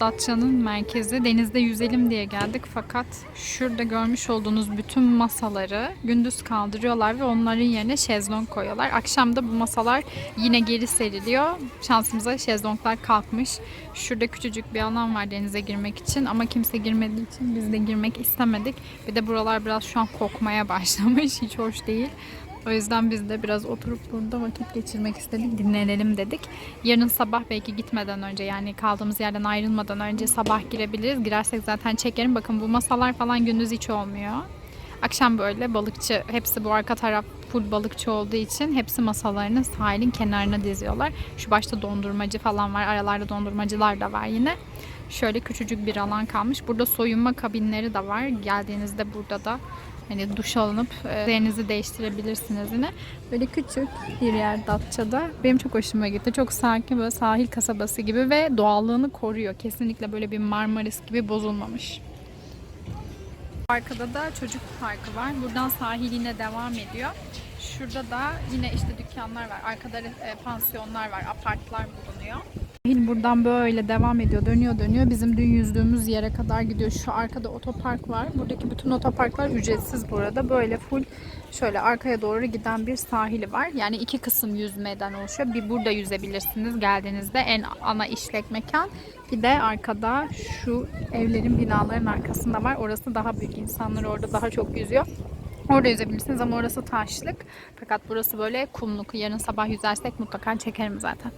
Datça'nın merkezi. Denizde yüzelim diye geldik fakat şurada görmüş olduğunuz bütün masaları gündüz kaldırıyorlar ve onların yerine şezlong koyuyorlar. Akşam da bu masalar yine geri seriliyor. Şansımıza şezlonglar kalkmış. Şurada küçücük bir alan var denize girmek için ama kimse girmediği için biz de girmek istemedik. Bir de buralar biraz şu an kokmaya başlamış. Hiç hoş değil. O yüzden biz de biraz oturup burada vakit geçirmek istedik, dinlenelim dedik. Yarın sabah belki gitmeden önce yani kaldığımız yerden ayrılmadan önce sabah girebiliriz. Girersek zaten çekerim. Bakın bu masalar falan gündüz hiç olmuyor. Akşam böyle balıkçı, hepsi bu arka taraf full balıkçı olduğu için hepsi masalarını sahilin kenarına diziyorlar. Şu başta dondurmacı falan var, aralarda dondurmacılar da var yine. Şöyle küçücük bir alan kalmış. Burada soyunma kabinleri de var. Geldiğinizde burada da hani duş alınıp e, üzerinizi değiştirebilirsiniz yine. Böyle küçük bir yer Datça'da. Benim çok hoşuma gitti. Çok sakin böyle sahil kasabası gibi ve doğallığını koruyor. Kesinlikle böyle bir Marmaris gibi bozulmamış. Arkada da çocuk parkı var. Buradan sahil yine devam ediyor. Şurada da yine işte dükkanlar var. Arkada e, pansiyonlar var, apartlar bulunuyor. Sahil buradan böyle devam ediyor, dönüyor dönüyor. Bizim dün yüzdüğümüz yere kadar gidiyor. Şu arkada otopark var. Buradaki bütün otoparklar ücretsiz bu arada. Böyle full şöyle arkaya doğru giden bir sahili var. Yani iki kısım yüzmeden oluşuyor. Bir burada yüzebilirsiniz geldiğinizde en ana işlek mekan. Bir de arkada şu evlerin binaların arkasında var. Orası daha büyük. İnsanlar orada daha çok yüzüyor. Orada yüzebilirsiniz ama orası taşlık. Fakat burası böyle kumluk. Yarın sabah yüzersek mutlaka çekerim zaten.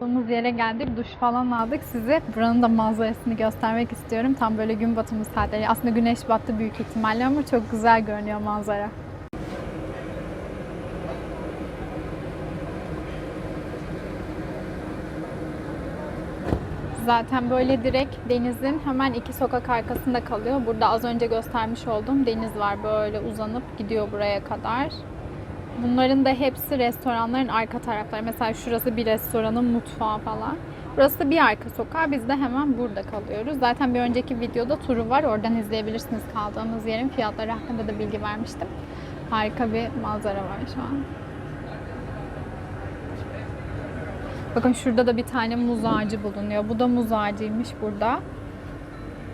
Olduğumuz yere geldik, duş falan aldık. Size buranın da manzarasını göstermek istiyorum. Tam böyle gün batımı saatleri. Aslında güneş battı büyük ihtimalle ama çok güzel görünüyor manzara. Zaten böyle direkt denizin hemen iki sokak arkasında kalıyor. Burada az önce göstermiş olduğum deniz var. Böyle uzanıp gidiyor buraya kadar. Bunların da hepsi restoranların arka tarafları. Mesela şurası bir restoranın mutfağı falan. Burası da bir arka sokağı. Biz de hemen burada kalıyoruz. Zaten bir önceki videoda turu var. Oradan izleyebilirsiniz kaldığımız yerin fiyatları hakkında da bilgi vermiştim. Harika bir manzara var şu an. Bakın şurada da bir tane muz ağacı bulunuyor. Bu da muz ağacıymış burada.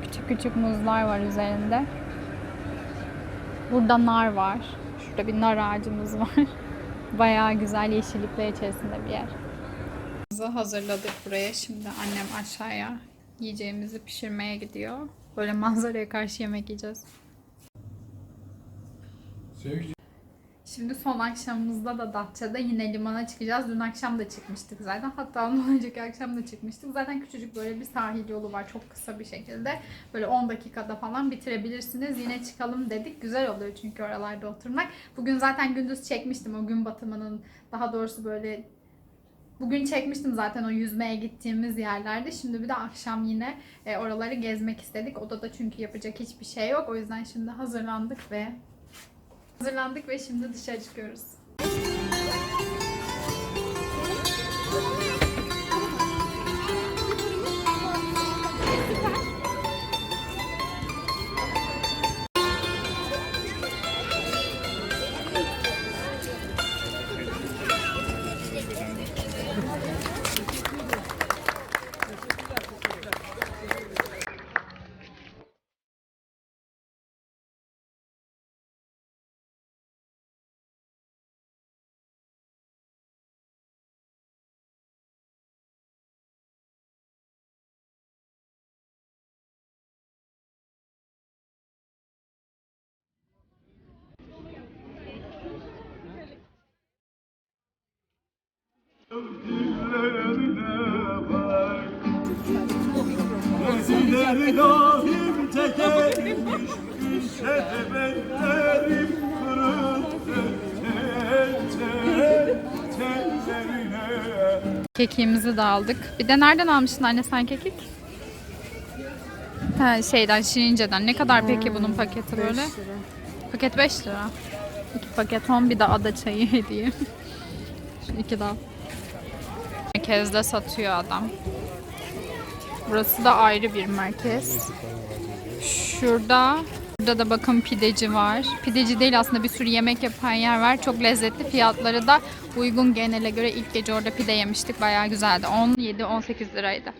Küçük küçük muzlar var üzerinde. Burada nar var. Şurada bir nar ağacımız var. Bayağı güzel yeşillikler içerisinde bir yer. Hazırladık buraya. Şimdi annem aşağıya yiyeceğimizi pişirmeye gidiyor. Böyle manzaraya karşı yemek yiyeceğiz. Sevgi Şimdi son akşamımızda da Datça'da yine limana çıkacağız. Dün akşam da çıkmıştık zaten. Hatta ondan önceki akşam da çıkmıştık. Zaten küçücük böyle bir sahil yolu var. Çok kısa bir şekilde. Böyle 10 dakikada falan bitirebilirsiniz. Yine çıkalım dedik. Güzel oluyor çünkü oralarda oturmak. Bugün zaten gündüz çekmiştim o gün batımının. Daha doğrusu böyle Bugün çekmiştim zaten o yüzmeye gittiğimiz yerlerde. Şimdi bir de akşam yine e, oraları gezmek istedik. Odada çünkü yapacak hiçbir şey yok. O yüzden şimdi hazırlandık ve Hazırlandık ve şimdi dışarı çıkıyoruz. Gözleri lahim Kekiğimizi de aldık. Bir de nereden almıştın anne sen kekik? Ha, şeyden Şirince'den. Ne kadar peki bunun paketi böyle? Paket 5 lira. İki paket 10 bir de ada çayı hediye. Şu iki dal. Merkezde satıyor adam. Burası da ayrı bir merkez. Şurada Burada da bakın pideci var. Pideci değil aslında bir sürü yemek yapan yer var. Çok lezzetli. Fiyatları da uygun genele göre. ilk gece orada pide yemiştik. Bayağı güzeldi. 17-18 liraydı.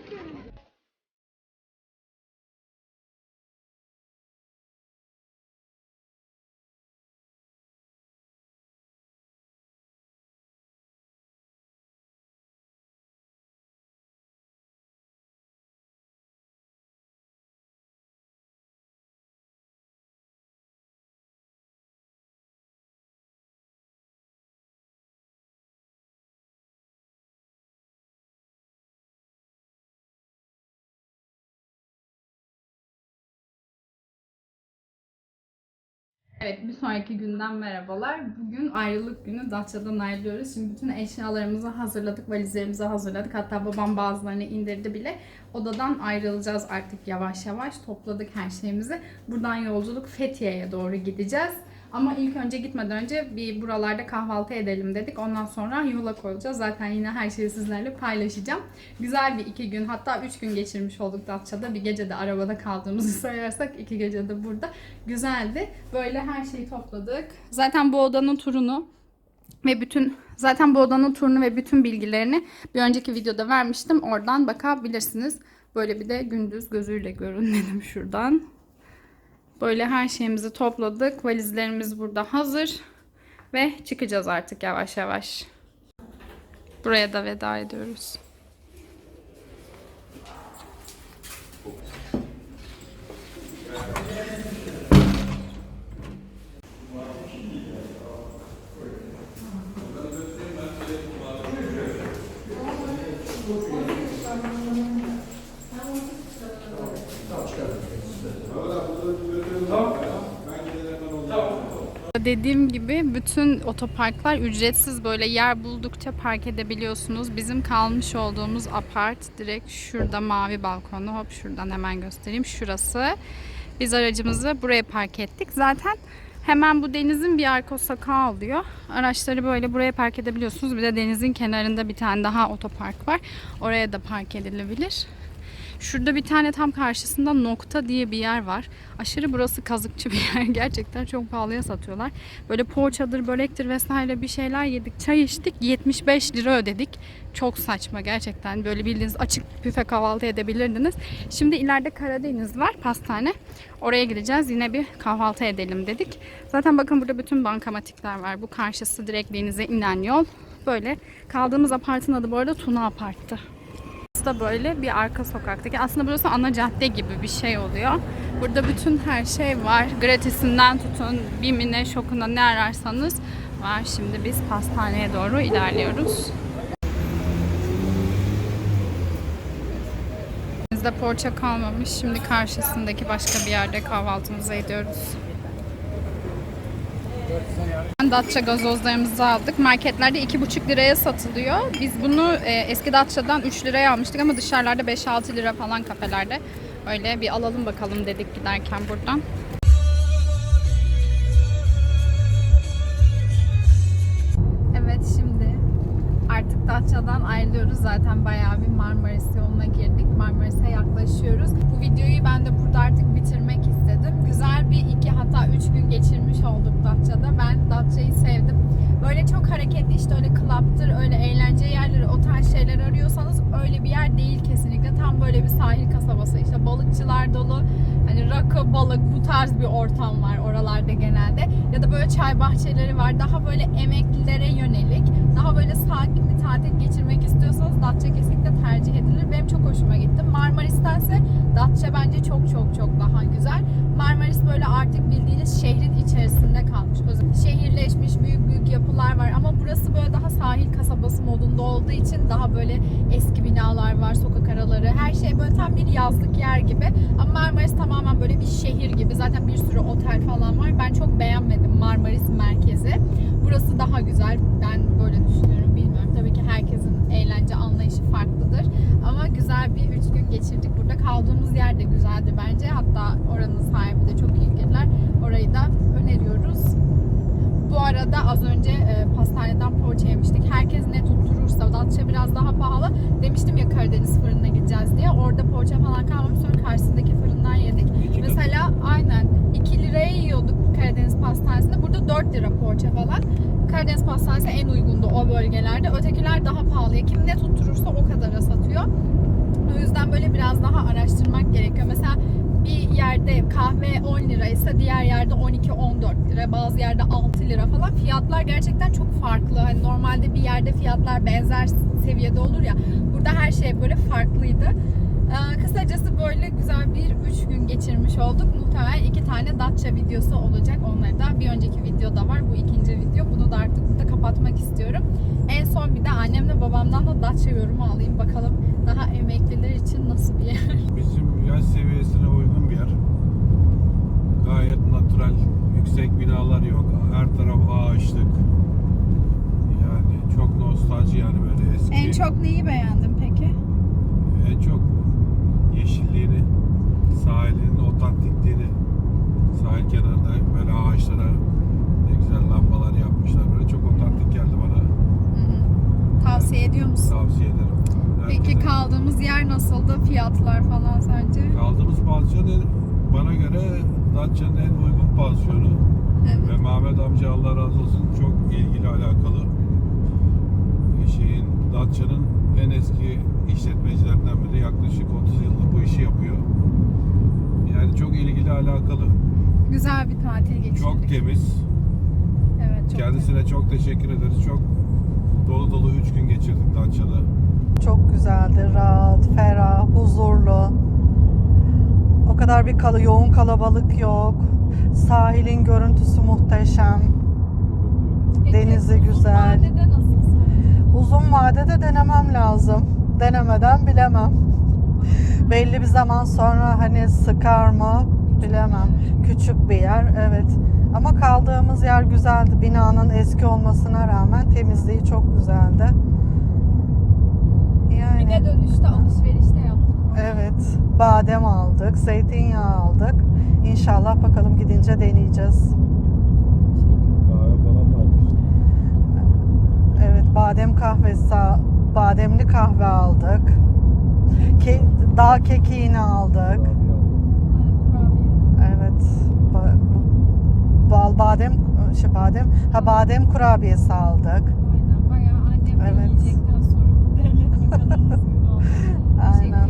Evet bir sonraki günden merhabalar. Bugün ayrılık günü Datça'dan ayrılıyoruz. Şimdi bütün eşyalarımızı hazırladık, valizlerimizi hazırladık. Hatta babam bazılarını indirdi bile. Odadan ayrılacağız artık yavaş yavaş. Topladık her şeyimizi. Buradan yolculuk Fethiye'ye doğru gideceğiz. Ama ilk önce gitmeden önce bir buralarda kahvaltı edelim dedik. Ondan sonra yola koyulacağız. Zaten yine her şeyi sizlerle paylaşacağım. Güzel bir iki gün hatta üç gün geçirmiş olduk Datça'da. Bir gece de arabada kaldığımızı sayarsak iki gece de burada. Güzeldi. Böyle her şeyi topladık. Zaten bu odanın turunu ve bütün zaten bu odanın turunu ve bütün bilgilerini bir önceki videoda vermiştim. Oradan bakabilirsiniz. Böyle bir de gündüz gözüyle görün dedim şuradan. Böyle her şeyimizi topladık. Valizlerimiz burada hazır. Ve çıkacağız artık yavaş yavaş. Buraya da veda ediyoruz. Dediğim gibi bütün otoparklar ücretsiz böyle yer buldukça park edebiliyorsunuz. Bizim kalmış olduğumuz apart direkt şurada mavi balkonlu. Hop şuradan hemen göstereyim. Şurası. Biz aracımızı buraya park ettik. Zaten hemen bu denizin bir arka sokağı oluyor. Araçları böyle buraya park edebiliyorsunuz. Bir de denizin kenarında bir tane daha otopark var. Oraya da park edilebilir. Şurada bir tane tam karşısında nokta diye bir yer var. Aşırı burası kazıkçı bir yer. Gerçekten çok pahalıya satıyorlar. Böyle poğaçadır, börektir vesaire bir şeyler yedik. Çay içtik. 75 lira ödedik. Çok saçma gerçekten. Böyle bildiğiniz açık büfe kahvaltı edebilirdiniz. Şimdi ileride Karadeniz var pastane. Oraya gideceğiz. Yine bir kahvaltı edelim dedik. Zaten bakın burada bütün bankamatikler var. Bu karşısı direkt denize inen yol. Böyle kaldığımız apartın adı bu arada Tuna Apart'tı da böyle bir arka sokaktaki. Aslında burası ana cadde gibi bir şey oluyor. Burada bütün her şey var. Gratisinden tutun, bimine, şokuna ne ararsanız var. Şimdi biz pastaneye doğru ilerliyoruz. Bizde poğaça kalmamış. Şimdi karşısındaki başka bir yerde kahvaltımızı ediyoruz. Datça gazozlarımızı aldık. Marketlerde 2,5 liraya satılıyor. Biz bunu e, eski Datça'dan 3 liraya almıştık ama dışarılarda 5-6 lira falan kafelerde. Öyle bir alalım bakalım dedik giderken buradan. Evet şimdi artık Datça'dan ayrılıyoruz. Zaten bayağı bir Marmaris yoluna girdik. Marmaris'e yaklaşıyoruz. Bu videoyu ben de burada artık bitirmek bir iki hatta üç gün geçirmiş olduk Datça'da. Ben Datça'yı sevdim. Böyle çok hareketli işte öyle club'tır, öyle eğlence yerleri, o tarz şeyler arıyorsanız öyle bir yer değil kesinlikle. Tam böyle bir sahil kasabası. işte balıkçılar dolu. Hani rakı, balık bu tarz bir ortam var oralarda genelde. Ya da böyle çay bahçeleri var. Daha böyle emeklilere yönelik. Daha böyle sakin bir tatil geçirmek istiyorsanız Datça kesinlikle tercih edilir. Benim çok hoşuma gitti. Marmaris'tense Datça bence çok çok çok daha güzel. Marmaris böyle artık bildiğiniz şehrin içerisinde kalmış. Şehirleşmiş büyük büyük yapılar var burası böyle daha sahil kasabası modunda olduğu için daha böyle eski binalar var, sokak araları. Her şey böyle tam bir yazlık yer gibi. Ama Marmaris tamamen böyle bir şehir gibi. Zaten bir sürü otel falan var. Ben çok beğenmedim Marmaris merkezi. Burası daha güzel. Ben böyle düşünüyorum. Bilmiyorum. Tabii ki herkesin eğlence anlayışı farklıdır. Ama güzel bir üç gün geçirdik. Burada kaldığımız yer de güzeldi bence. Hatta oranın sahibi de çok ilgililer. Orayı da arada az önce e, pastaneden poğaça yemiştik. Herkes ne tutturursa, Datça biraz daha pahalı. Demiştim ya Karadeniz fırınına gideceğiz diye. Orada poğaça falan kalmamış. Sonra karşısındaki fırından yedik. Mesela aynen 2 liraya yiyorduk Karadeniz pastanesinde. Burada 4 lira poğaça falan. Karadeniz pastanesi en uygundu o bölgelerde. Ötekiler daha pahalıya. Kim ne tutturursa o kadara satıyor. O yüzden böyle biraz daha araştırmak gerekiyor. Mesela kahve 10 liraysa diğer yerde 12-14 lira, bazı yerde 6 lira falan. Fiyatlar gerçekten çok farklı. Hani normalde bir yerde fiyatlar benzer seviyede olur ya. Burada her şey böyle farklıydı. Ee, kısacası böyle güzel bir 3 gün geçirmiş olduk. Muhtemelen iki tane Datça videosu olacak. Onları da bir önceki videoda var. Bu ikinci video. Bunu da artık burada kapatmak istiyorum. En son bir de annemle babamdan da Datça yorumu alayım. Bakalım daha emekliler için nasıl bir yer. Bizim yaş seviyesine uygun bir yer. Gayet natural, yüksek binalar yok. Her taraf ağaçlık. Yani çok nostalji yani böyle eski. En çok neyi beğendin peki? En çok yeşilliğini, sahilin otantikliğini, sahil kenarında böyle ağaçlara ne güzel lambalar yapmışlar. Böyle çok otantik geldi bana. Tavsiye ediyor musun? Tavsiye ederim. Peki Herkese. kaldığımız yer nasıldı? Fiyatlar falan sence? Kaldığımız pansiyon bana göre Datça'nın en uygun pansiyonu. Evet. Ve Mehmet amca Allah razı olsun çok ilgili alakalı. Şeyin Datça'nın en eski işletmecilerinden biri yaklaşık 30 yıldır bu işi yapıyor. Yani çok ilgili alakalı. Güzel bir tatil geçirdik. Çok temiz. Evet, çok Kendisine çok teşekkür ederiz. Çok dolu dolu 3 gün geçirdik Datça'da. Çok güzeldi, rahat, ferah, huzurlu. O kadar bir kalı, yoğun kalabalık yok. Sahilin görüntüsü muhteşem. Denizi güzel. nasılsın? Uzun vadede denemem lazım. Denemeden bilemem. Belli bir zaman sonra hani sıkar mı bilemem. Küçük bir yer, evet. Ama kaldığımız yer güzeldi. Binanın eski olmasına rağmen temizliği çok güzeldi. Yani. Bir de dönüşte alışveriş de yaptık. Evet, badem aldık, zeytinyağı aldık. İnşallah bakalım gidince deneyeceğiz. Kahve falan almış. Evet, badem kahvesi, bademli kahve aldık. Ke dağ kekiğini aldık. Evet, ba- bal badem, şey badem, ha badem kurabiyesi aldık. Aynen bayağı annemle Evet. yiyecekten sorumlu devlet bakanımız gibi oldu. Aynen.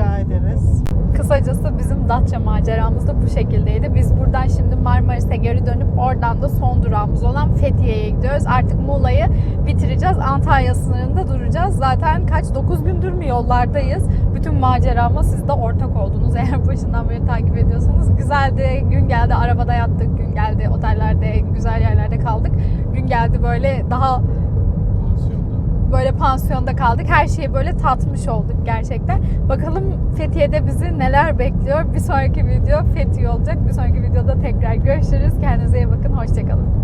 Rica ederiz. Kısacası bizim Datça maceramız da bu şekildeydi. Biz buradan şimdi Marmaris'e geri dönüp oradan da son durağımız olan Fethiye'ye gidiyoruz. Artık Muğla'yı bitireceğiz. Antalya sınırında duracağız. Zaten kaç 9 gündür mü yollardayız. Bütün macerama siz de ortak oldunuz eğer başından beri takip ediyorsanız. Güzeldi. Gün geldi arabada yattık. Gün geldi otellerde güzel yerlerde kaldık. Gün geldi böyle daha. Böyle pansiyonda kaldık. Her şeyi böyle tatmış olduk gerçekten. Bakalım Fethiye'de bizi neler bekliyor. Bir sonraki video Fethiye olacak. Bir sonraki videoda tekrar görüşürüz. Kendinize iyi bakın. Hoşçakalın.